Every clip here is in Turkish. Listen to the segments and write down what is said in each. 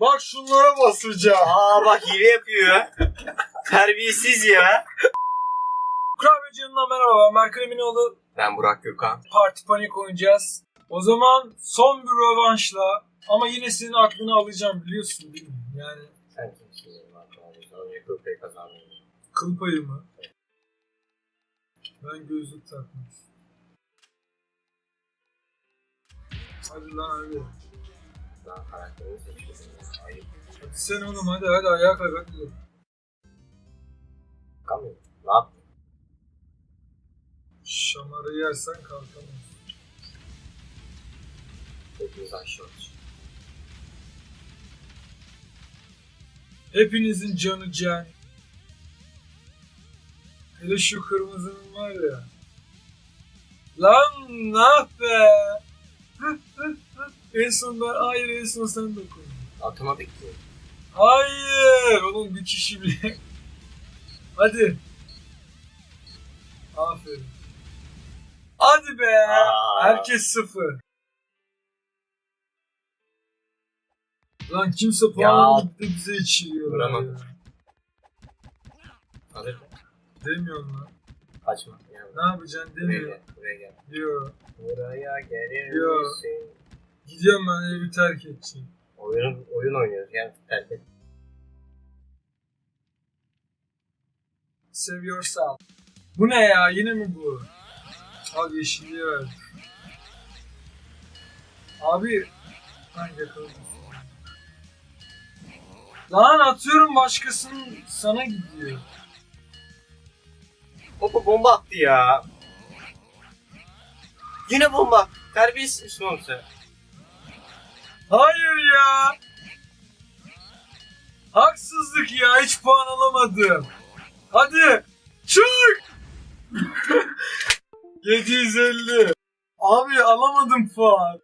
Bak şunlara basacağım. Aa bak hile yapıyor. Terbiyesiz ya. Kahveci'nden merhaba ben Berk Eminoğlu. Ben Burak Gökhan. Parti Panik oynayacağız. O zaman son bir rövanşla ama yine senin aklını alacağım biliyorsun değil mi? Yani Sen kimsin benim aklıma? Önce köpeği kazandın. kıl payı mı? Ben gözlük takmış. Hadi lan hadi. Daha karakterini seçiyorsun. ya. Ayıp. Sen oğlum hadi hadi ayağa kalk hadi. Kalkamıyorum. Ne yaptın? Şamarı yersen kalkamazsın. Hepimiz aşağı olacak. Hepinizin canı can. Hele şu kırmızının var ya. Lan ne be? En son ben, hayır en son sen dokun. Atamadık ki. Hayır, onun bir kişi bile. Hadi. Aferin. Hadi be. Aa. Herkes sıfır. Lan kimse puan Ya. alıp da bize içiriyorlar Vuramadım. mı? Demiyorum lan. Kaçma. Yani Ne yapacaksın buraya demiyor. gel. Buraya gel. Diyor. Buraya gelir Yo. misin? Gidiyorum ben evi terk edeceğim. Oyun, oyun oynuyoruz. Yani terk et. Save yourself. Bu ne ya? Yine mi bu? Abi yeşilliği ver. Abi. Lan yakaladım. Lan atıyorum başkasının sana gidiyor. Baba bomba attı ya. Yine bomba. Terbiyesiz misin oğlum sen? Hayır ya. Haksızlık ya. Hiç puan alamadım. Hadi. Çık. 750. Abi alamadım puan.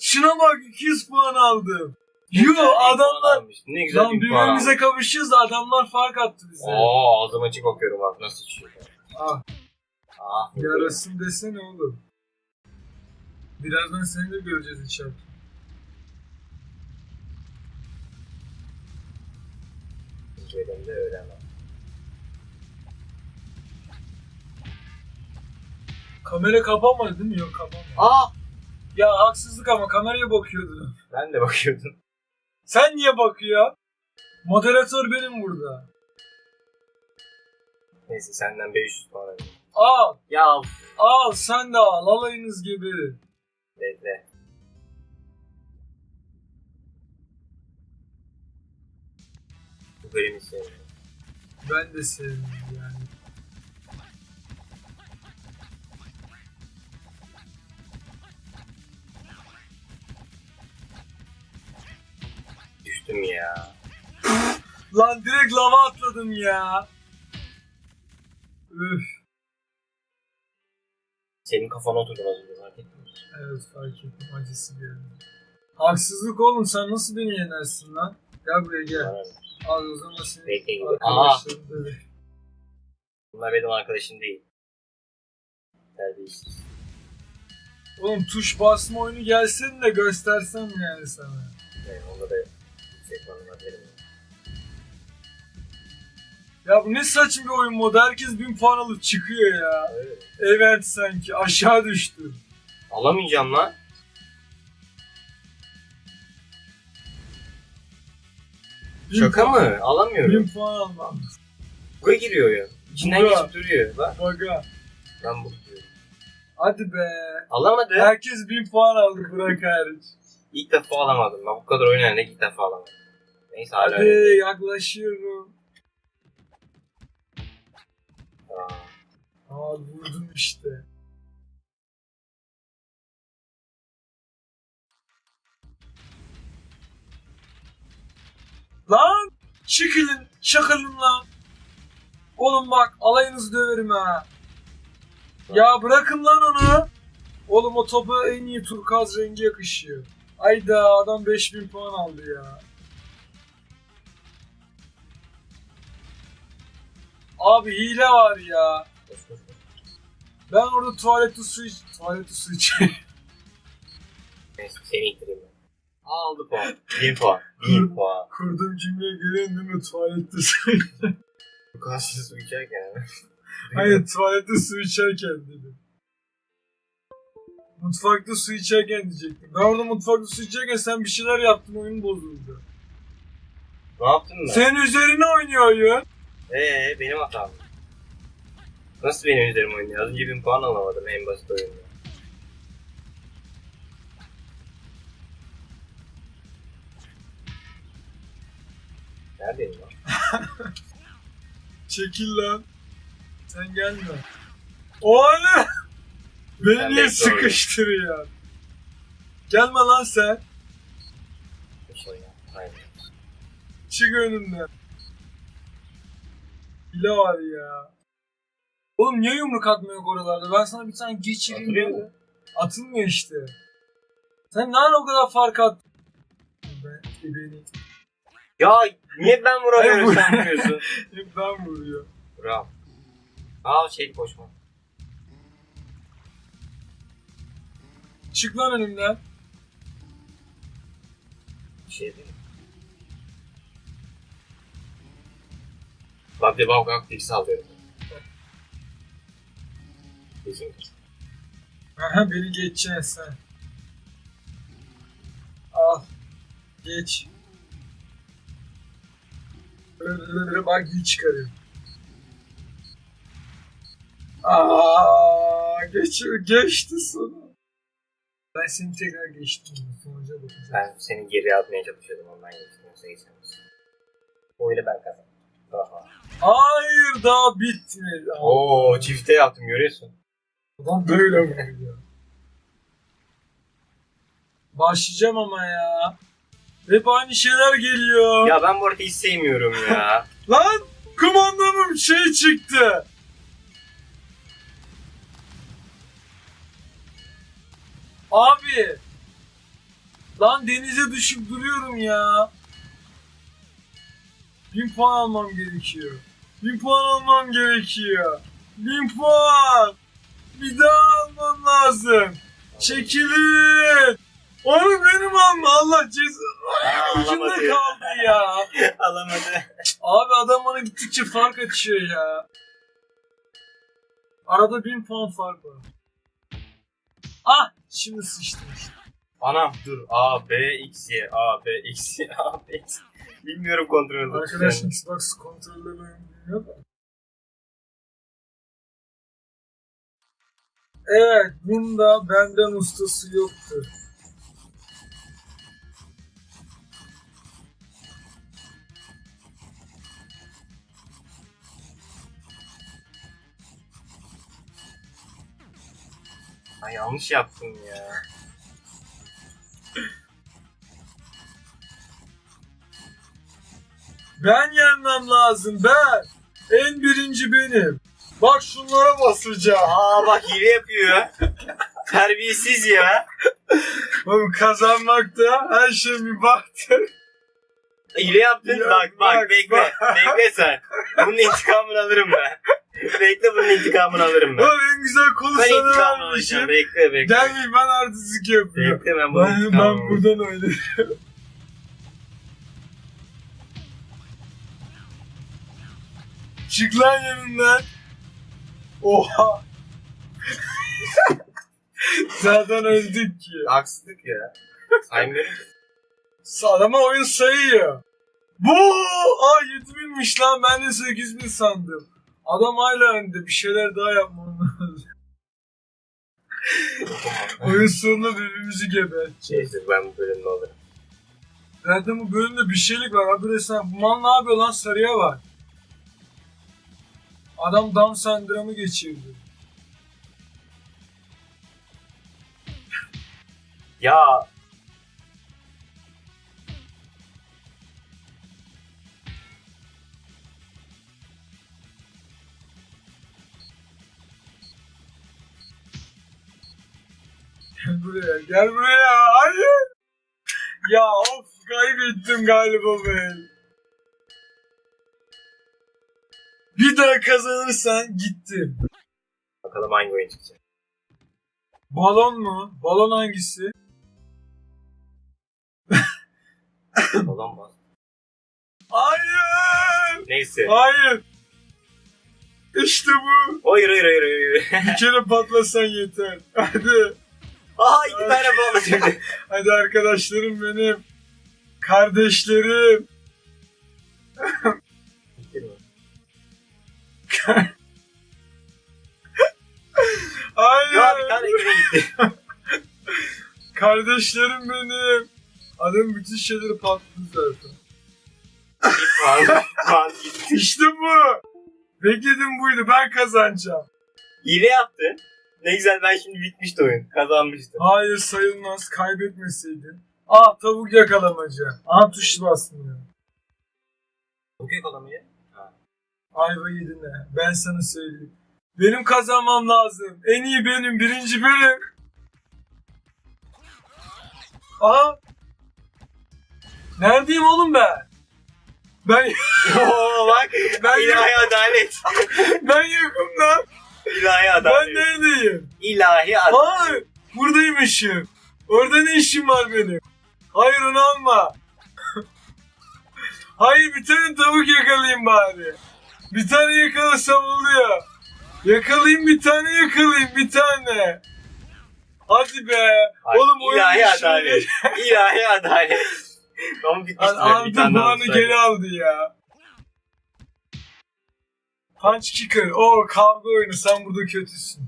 Şuna bak 200 puan aldım. Yo adamlar. Ne güzel Lan bir puan birbirimize kapışıyoruz da adamlar fark attı bize. Oo ağzım açık okuyorum bak nasıl içiyor. Ah Ah. yarasın desene oğlum. Birazdan seni de göreceğiz içeride. Benim de öğrenemem. Kamera kapanmadı değil mi? Yok kapanmadı. Aa Ya haksızlık ama kameraya bakıyordu. ben de bakıyordum. Sen niye bakıyor? Moderatör benim burada. Neyse senden 500 puan alayım. Al, Ya al sen de al alayınız gibi. bekle. Bölümü sevmiyorum. Ben de sevdim yani. Düştüm ya. Lan direkt lava atladım ya. Üf. Senin kafana oturdum az önce fark ettin mi? Evet fark ettim acısı geldi. Haksızlık oğlum sen nasıl beni yenersin lan? Gel buraya gel. Bana ne? Al o zaman senin Bekle gibi. ver. Bunlar benim arkadaşım değil. Terbiyesiz. Oğlum tuş basma oyunu gelsin de göstersem yani sana. Yani onda da yüksek puanlar verim. Ya bu ne saçma bir oyun modu. Herkes bin puan alıp çıkıyor ya. Öyle. Evet sanki aşağı düştü. Alamayacağım lan. Şaka mı? Alamıyorum. Bin puan almam. Buga giriyor ya. İçinden Buga. geçip duruyor. Bak Baga. ben bu diyorum. Hadi be. Alamadı. Herkes bin puan aldı bırak hariç. İlk defa alamadım. Ben bu kadar oynayan ilk defa alamadım. Neyse hala Hadi öyle. yaklaşıyorum. Aa, Aa vurdum işte. Lan! Çıkılın, çakılın lan. Oğlum bak alayınızı döverim ha. Ya bırakın lan onu. Oğlum o topa en iyi turkuaz rengi yakışıyor. Ayda adam 5000 puan aldı ya. Abi hile var ya. Ben orada tuvalette su iç... Tuvalette su içeyim. Seni ittireyim ben. Aldı puan. 1000 puan. 1000 puan. Kurduğum cümleye göre mi? Tuvalette su Bu kadar su içerken. Hayır tuvalette su içerken dedim. Mutfakta su içerken diyecektim. Ben orada mutfakta su içerken sen bir şeyler yaptın oyun bozuldu. Ne yaptın ben? Senin üzerine oynuyor oyun. Eee benim hatam. Nasıl benim üzerim oynuyor? Az önce 1000 puan alamadım en basit oyunda. Neredeyim lan? Çekil lan. Sen gelme. O ne? Beni Ben niye sıkıştırıyor? Gelme lan sen. Çık önümden. Hile var ya. Oğlum niye yumruk atmıyor oralarda? Ben sana bir tane geçireyim Atılıyor mu? Atılmıyor işte. Sen nerede o kadar fark attın? Ben, beni. Ya niye ben vuramıyorum sen vuruyorsun? Hep ben vuruyor. Bravo. Aa şey koşma. Çık lan önümden. Bir şey değil mi? Bak bir bak aktif saldırıyorum. Kesin. Aha beni geçeceksin sen. Al. Geç. Bak iyi çıkarıyor. Aa, geç, geçti sonra. Ben seni tekrar geçtim. Sonuca bakacağım. Ben seni geri atmaya çalışıyordum ondan geçtim. Yoksa geçemez. Oyunu ben kazandım. Aha. Hayır daha bitmedi. Oo çifte yaptım görüyorsun. Adam böyle vuruyor. Başlayacağım ama ya. Hep aynı şeyler geliyor. Ya ben bu arada hiç sevmiyorum ya. Lan kumandanım şey çıktı. Abi. Lan denize düşüp duruyorum ya. Bin puan almam gerekiyor. Bin puan almam gerekiyor. Bin puan. Bir daha almam lazım. Çekilin. Onu benim alma Allah ceza. Aa, Ucunda alamadı. kaldı ya. Alamadı. Abi adam bana gittikçe fark açıyor ya. Arada bin puan fark var. Ah! Şimdi sıçtım işte. Anam dur. A, B, X, Y, A, B, X, Y, A, B, X. Bilmiyorum kontrolü. Arkadaş Xbox kontrollerini bilmiyor da. Evet, bunda benden ustası yoktur. Ay yanlış yaptım ya. Ben yenmem lazım, ben. En birinci benim. Bak şunlara basacağım. Aa bak hile yapıyor. Terbiyesiz ya. Oğlum kazanmakta her şey bir Hile yaptın Ya bak bak, bak, bekle. bak. Bekle sen. Bunun intikamını alırım ben. bekle bunun intikamını alırım ben. Oğlum en güzel kolu Ben sana intikamını alacağım. Bekle bekle. Gelmeyin ben artistlik yapıyorum. Bekle ben bunun Ben, ben buradan oynarım. Çık lan yanından. Oha. Zaten öldük ki. Haksızlık ya. Saymıyorum. Adama oyun sayıyor. Bu! Aa 7000'miş lan ben de 8000 sandım. Adam hala önde bir şeyler daha yapmam lazım. oyun sonunda birbirimizi geberteceğiz. Neyse ben bu bölümde alırım. Zaten bu bölümde bir şeylik var. Abi sen bu mal ne yapıyor lan sarıya bak. Adam Down sendromu geçirdi. Ya Gel buraya, gel buraya. Hayır. Ya of kaybettim galiba ben. Bir daha kazanırsan gittim. bakalım hangi oyun çıkacak. Balon mu? Balon hangisi? Olamaz. Hayır. Neyse. Hayır. İşte bu. Hayır hayır hayır hayır. Bir kere patlasan yeter. Hadi. Aha iki tane bağlı şimdi. Hadi arkadaşlarım benim. Kardeşlerim. Hayır. ya bir tane gitti. Kardeşlerim benim. Adam bütün şeyleri patladı zaten. Gitti. İşte bu. Bekledim buydu. Ben kazanacağım. Hile yaptın. Ne güzel ben şimdi bitmişti oyun. Kazanmıştım. Hayır sayılmaz. Kaybetmeseydin. Aa tavuk yakalamaca. Aa tuşlu bastım Çok yakalamayı. Ayva yedin ha. Ben sana söyleyeyim. Benim kazanmam lazım. En iyi benim. Birinci benim. Aha. Neredeyim oğlum ben? Ben Oo bak. Ben- ilahi adalet. ben yokum lan. İlahi Ben adalet. neredeyim? İlahi adalet. Hayır. Buradaymışım. Orada ne işim var benim? Hayır onu alma. Hayır bir tane tavuk yakalayayım bari. Bir tane yakalasam oluyor. Yakalayayım bir tane yakalayayım bir tane. Hadi be. Ay, Oğlum oyun ilahi adalet. ilahi adalet. Ama bitmişti. Ben, Aldı puanı geri aldı ya. Punch kicker. O kavga oyunu sen burada kötüsün.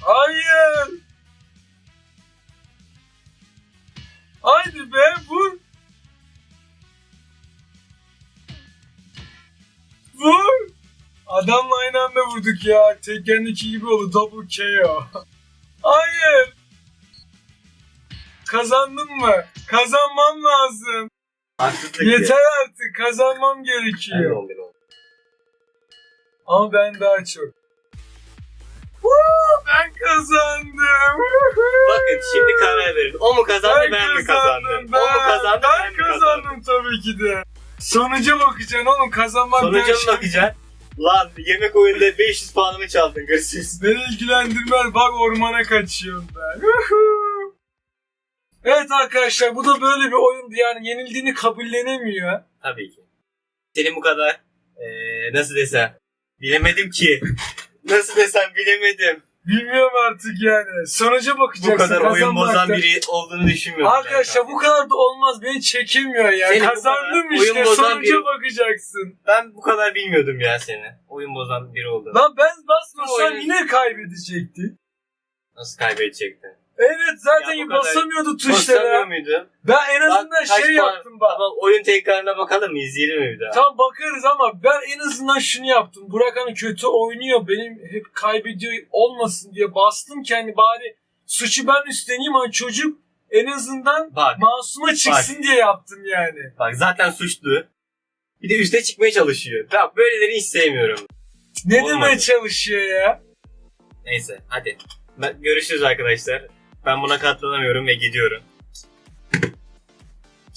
Hayır. Haydi be vur. Vur. Adamla aynı anda vurduk ya. Tekken'deki gibi oldu. Double KO. Hayır. Kazandın mı? Kazanmam lazım. Haksızlık Yeter artık. Kazanmam Ben gerekiyor. 11 oldum. Ama ben daha çok. Woo, ben kazandım. Bakın şimdi karar verin. O mu kazandı ben, mi kazandım? O mu kazandı ben, mi kazandım kazandım? tabii ki de. Sonuca bakacaksın oğlum kazanmak Sonuca mı bakacaksın? Lan yemek oyunda 500 puanımı çaldın hırsız. Beni ilgilendirmez bak ormana kaçıyorum ben. Evet arkadaşlar bu da böyle bir oyundu yani yenildiğini kabullenemiyor. Tabii ki. Senin bu kadar eee nasıl desem bilemedim ki. Nasıl desem bilemedim. Bilmiyorum artık yani. Sonuca bakacaksın. Bu kadar oyun bozan kazanmakta. biri olduğunu düşünmüyorum. Arkadaşlar bu kadar da olmaz. Beni çekemiyor ya. Seni bu Kazandım kadar işte. oyun bozan Sonuca biri- bakacaksın. Ben bu kadar bilmiyordum ya seni. Oyun bozan biri olduğunu. Lan ben basmasam Oyun- yine kaybedecekti. Nasıl kaybedecektin? Evet zaten Ya bu kadar basamıyordu Basamıyor tuşlara. muydun? Ben en azından Bak, kaç şey puan- yaptım bak. Tamam oyun tekrarına bakalım mı? İzleyelim mi bir daha? Tam bakarız ama ben en azından şunu yaptım. Burak hani kötü oynuyor. Benim hep kaybediyor olmasın diye bastım ki hani bari suçu ben üstleneyim hani çocuk en azından Bak masuma çıksın diye yaptım yani. bak zaten suçlu. Bir de üste çıkmaya çalışıyor. Bak böyleleri hiç sevmiyorum. Ne Olmadı. demeye çalışıyor ya? Neyse hadi. Ben, görüşürüz arkadaşlar. Ben buna katlanamıyorum ve gidiyorum.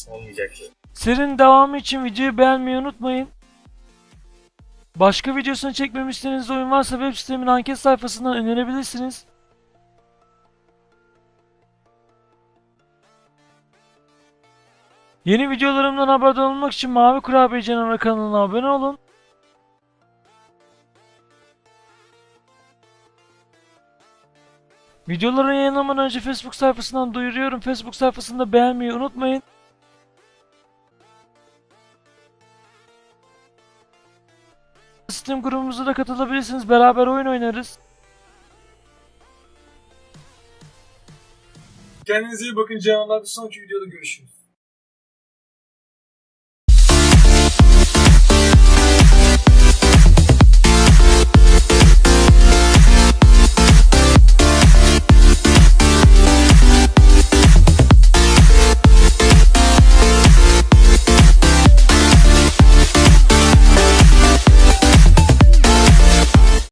Olmayacak şey. Serinin devamı için videoyu beğenmeyi unutmayın. Başka videosunu çekmemi istediğiniz oyun varsa web sitemin anket sayfasından önerebilirsiniz. Yeni videolarımdan haberdar olmak için Mavi Kurabiye Canavarı kanalına abone olun. Videoların yayınlamadan önce Facebook sayfasından duyuruyorum. Facebook sayfasında beğenmeyi unutmayın. Steam grubumuza da katılabilirsiniz. Beraber oyun oynarız. Kendinize iyi bakın canlar. Bir sonraki videoda görüşürüz.